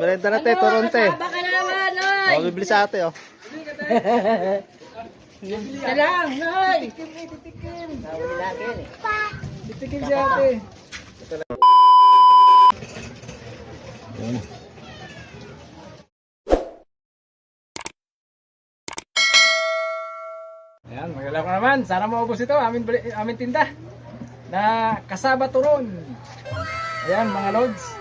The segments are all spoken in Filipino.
merenda na te, Toronte. Baka naman, oy! Oh, bibili sa ate, oh. Isa lang, oy! Titikin si ate. Ayan, magalaw ko naman. Sana maubos ito. Amin, amin tinda. Na kasaba turon. Ayan, mga lods.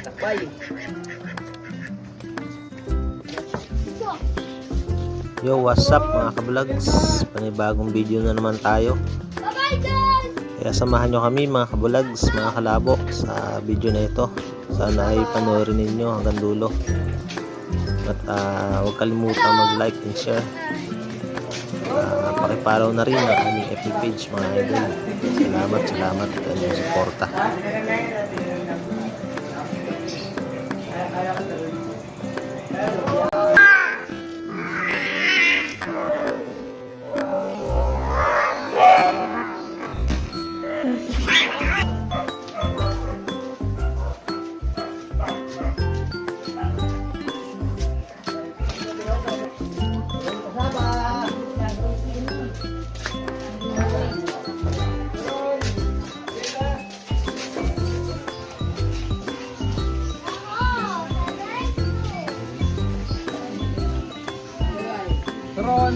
Takbay. Yo, what's up mga kablogs? Panibagong video na naman tayo. Kaya samahan nyo kami mga kablogs, mga kalabo sa video na ito. Sana ay panoorin ninyo hanggang dulo. At ah, huwag kalimutan mag-like and share. Pakiparaw na rin ang aming FB page mga idol. Salamat, salamat sa inyong suporta. Turon.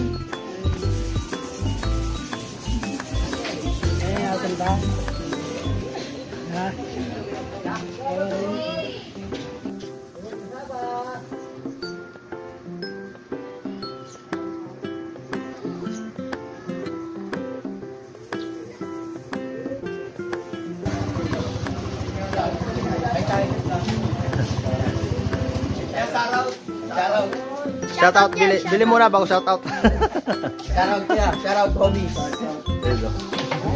Eh, asan ba? Ha? Shout out, bili, bili muna bago shout out. Shoutout siya, shoutout homies.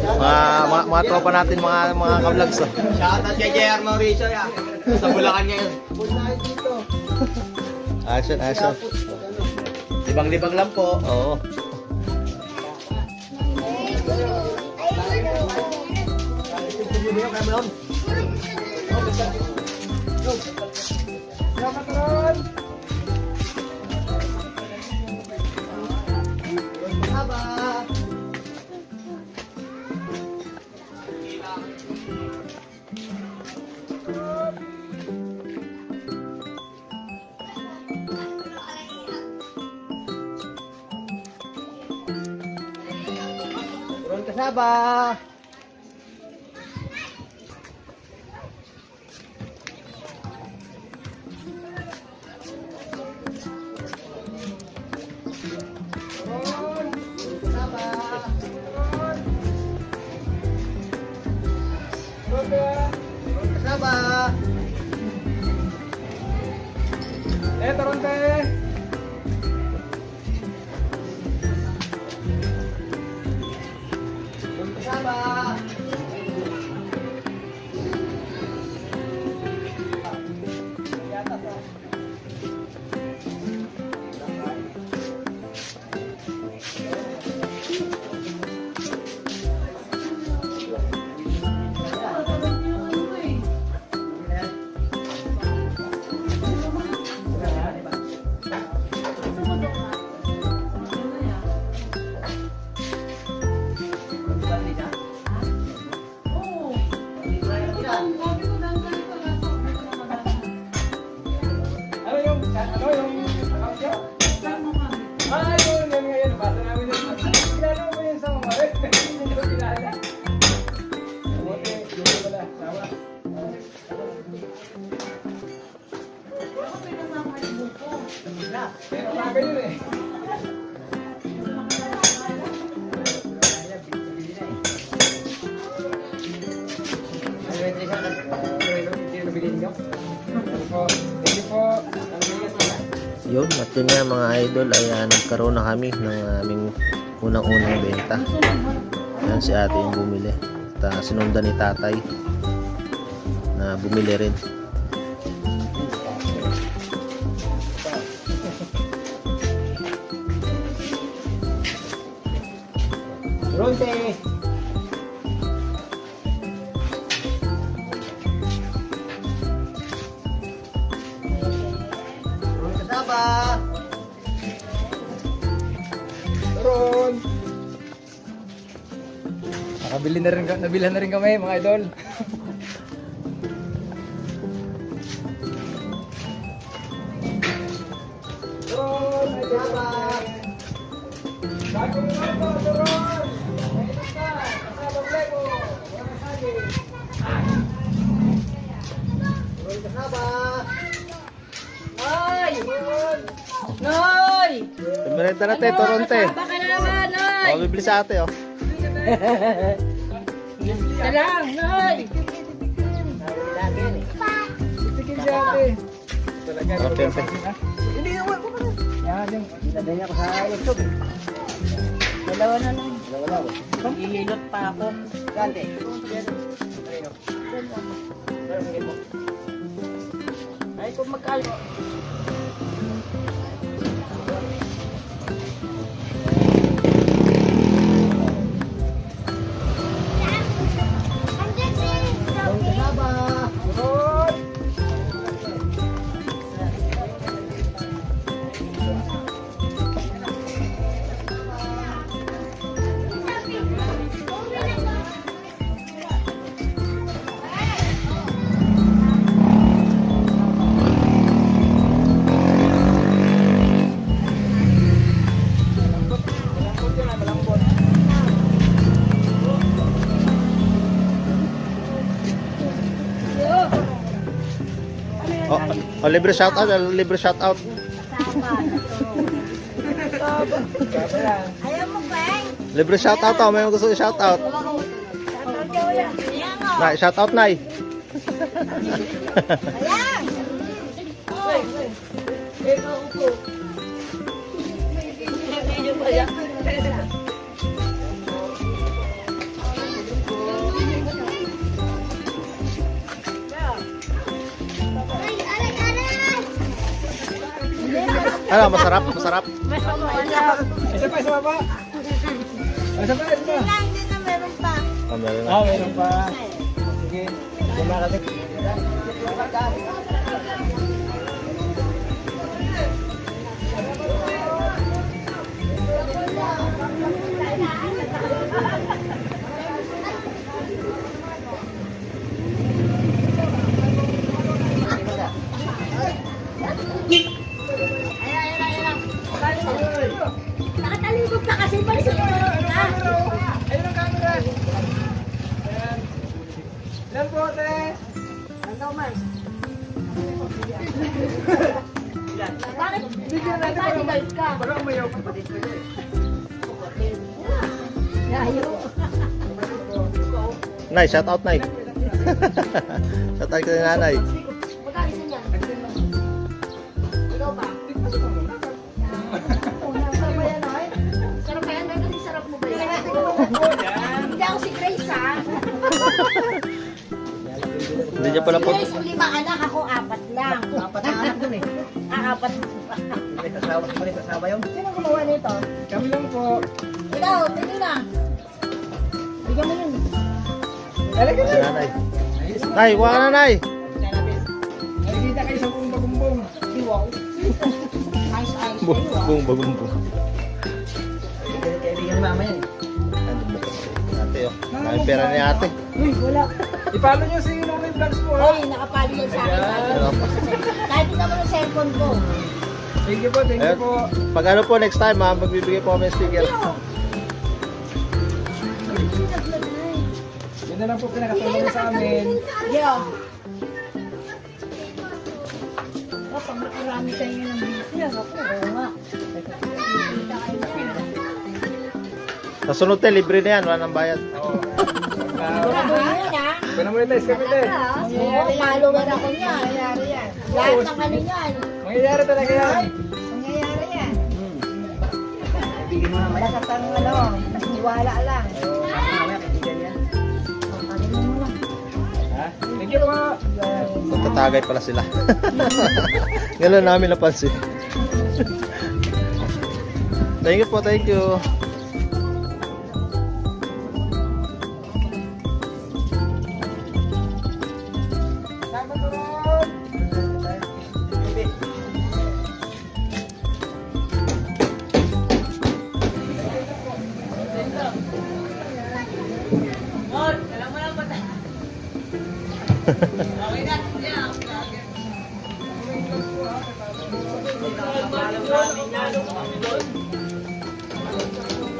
mga, mga, mga tropa natin, mga, mga kablogs. Oh. Shoutout kay JR Mauricio ya. Sa Bulacan niya yun. Action, action. Libang-libang lang po. Oo. Salamat, Turon. Turon kasaba. Turon kaya. Kasaba. Eh, Toronte. Turon you po. Yun, at yun nga mga idol ay ah, nagkaroon na kami ng aming unang-unang benta. Yan si ate yung bumili. At ah, sinundan ni tatay na bumili rin. Nakabili na rin, nabila na rin kami mga idol. Noy! Tumirenta na tayo, Toronte. Baka na naman, Noy! O, bibili sa ate, oh. Talang, Noy! Titigil si ate. Yan, te. Hindi naman ko pa yung ilagay ko sa YouTube. Dalawa na lang. Dalawa na Ihilot pa ako. Kante. Ay, kung magkalo. O, o, libre shoutout, o, libre shoutout. Ayaw mo, Beng? Libre shoutout, oh. May gusto i-shoutout. Nay, shoutout, Nay. Ayan! Ano, masarap, masarap. Isa pa, isa pa pa. Isa pa, isa pa. Hindi na meron pa. Oh, meron na. Ah, meron pa. Sige. Sige na Bakit? Bigyan natin para bodyguard ka? Para umayaw kapatid ko eh. Layo. Nay, shoutout, Nay. shoutout ka ni nanay. Hindi ako si Grace, ha? Hindi niya pala Si po. Grace, lima anak, ako apat lang. Apat ang anak dun eh. Ah, apat. May kasama, may kasama yun. Sino gumawa nito? Kami lang po. Ikaw, tingin na. Bigyan mo yun. Talaga Si na. nanay. Nay, wala na, Nay. Nakikita kayo sa buong bagumbong. Ayos. Bung, bung, bagong, bung. Kaibigan ni mama yan eh. Oh. May pera ni ate. Uy, wala. I-follow nyo si Nonoy Vlogs po ha. Hoy, nakapalo yan sa akin. Ano? Kahit mo yung cellphone ko. Thank you po, thank you po. Pag ano po next time, ha, magbibigay po kami ng sticker. Yun na lang po pinakatulong sa amin. Yo. Oh, pag nakarami kayo ng business, ako, oo nga. Kita kayo. Sa sunod te, libre na yan. Wala nang bayad. Oo. Wala ko yun, ha? Kung na monetize kami din. Follower ako niyan. Mangyayari yan. Lahat ng ano niyan. Mangyayari talaga yan. Mangyayari yan. Wala ka pang ano, nasiwala lang. Thank you po. Magtatagay pala sila. Ngayon namin napansin. thank you po, thank you.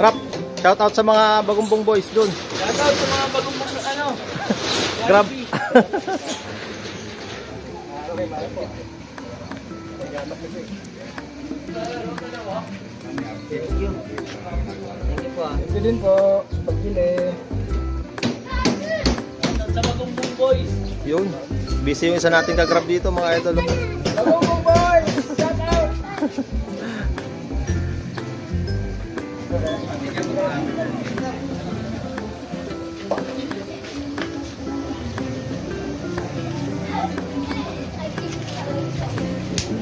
Rap, shout out sa mga bagumbong boys dun. Shoutout sa mga bagong ano. Grab. Thank you. Thank you po ah. Ito din po, sa pagbili. Shoutout sa bagong boys. Yun. Busy yung isa nating kagrab dito mga idol. Bagong boys! Shout out!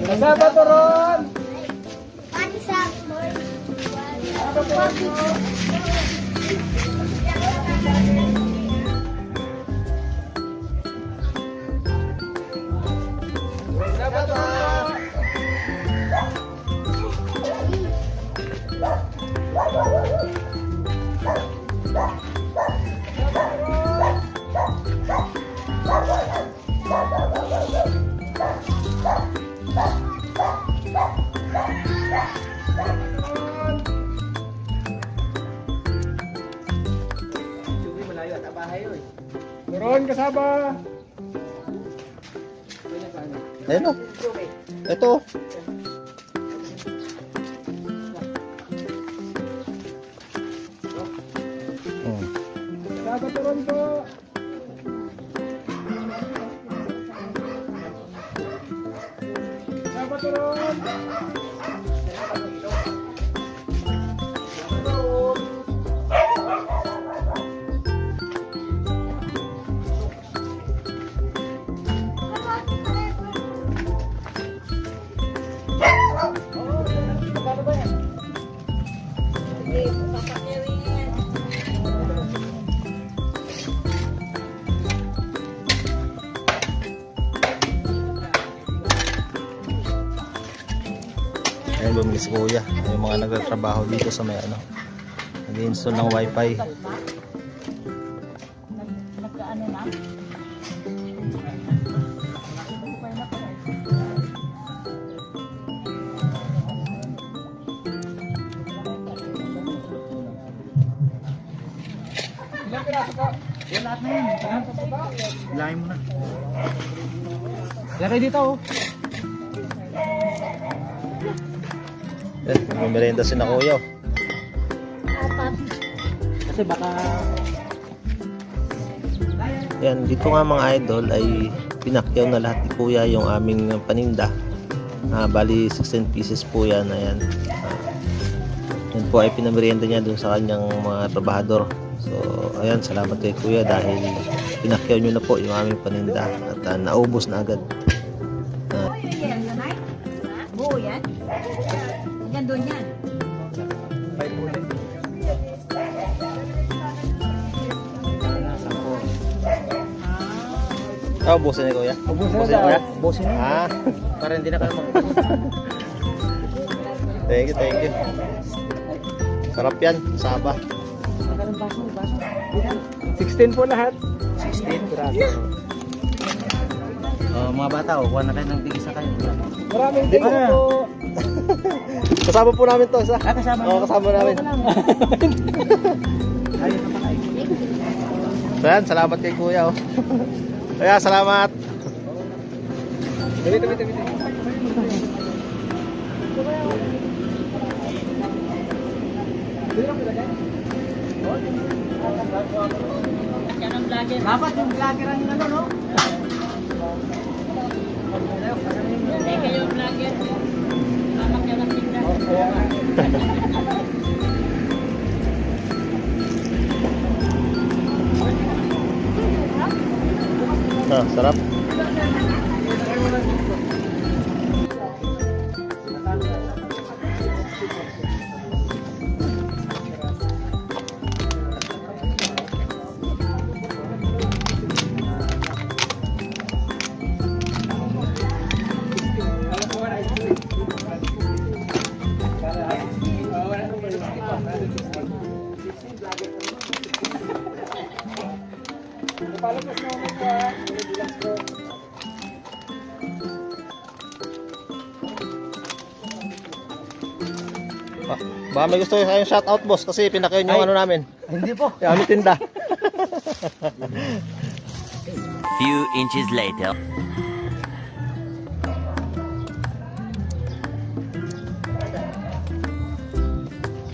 Kasama to ron! O. Ito. oh. Hmm. To ron po! Bumili si kuya. Yung mga nagtatrabaho dito sa may ano. Nag-install ng wifi. Yan lahat na yun. Lain mo na. Lagay dito oh. Eh, may merenda si na kuya. oh. Kasi baka Yan, dito nga mga idol ay pinakyaw na lahat ni kuya yung aming paninda. Ah, bali 16 pieces po yan. Ayan. Ah, yan po ay pinamerienda niya dun sa kanyang mga trabahador. So, ayan, salamat kay kuya dahil pinakyaw nyo na po yung aming paninda at ah, naubos na agad. Ah, doon yan. ah, ubusin ni kuya. Ubusin na kuya. daw. Ubusin na. Ah, para hindi na kayo mag thank you, thank you. Sarap yan, saba. 16 po lahat. 16. Piraso. Oh, mga bata, oh, kuha na kayo ng tigisa kayo. Maraming you po. Kasama po namin to sa. Ah, kasama Oo, kasama namin. Ayun na pa kayo. So yan, salamat kay kuya oh. Kaya salamat. Tabi, tabi. tabi. Dapat yung vlogger ang ano, no? Hindi kayo vlogger. Mamak yan ang tingnan. Ah, sarap. Palabas na ako pa. Relax ko. Ba- Baka may gusto kayong shoutout boss kasi pinakayo yung ano namin. Hindi po. Yung aming tinda. Few inches later.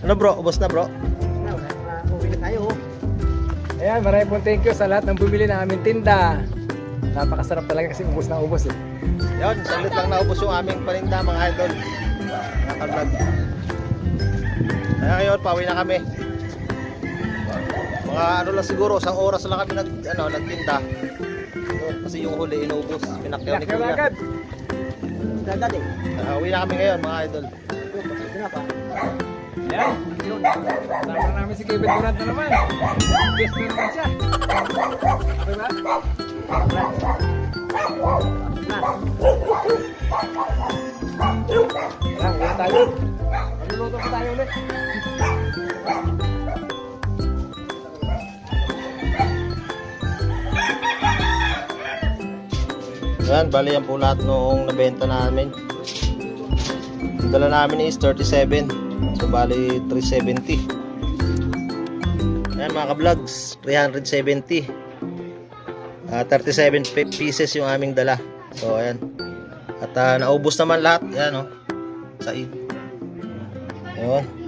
Ano bro? Ubos na bro? Ayan, maraming pong thank you sa lahat ng bumili ng aming tinda. Napakasarap talaga kasi ubos na ubos eh. Yun, saglit lang naubos yung aming paninda mga idol. Mga. Kaya ngayon, pauwi na kami. Mga ano lang siguro, isang oras lang kami nag, ano, nagtinda. Kasi yung huli inubos, pinakyaw ni Kuya. agad. Dati. Uh, uwi na kami ngayon mga idol. Ito na pa. Ayan. Sama namin si Kevin Durant na naman. Guest na naman siya. Okay ba? Ayan, uwi na tayo. Magluluto pa tayo ulit. Yan, bali yan po lahat noong nabenta namin. Ang dala namin is 37. So bali 370. Yan mga ka-vlogs, 370. Ah, 37 pe- pieces yung aming dala. So ayan. At ah, naubos naman lahat. Yan oh. Sa Ayun.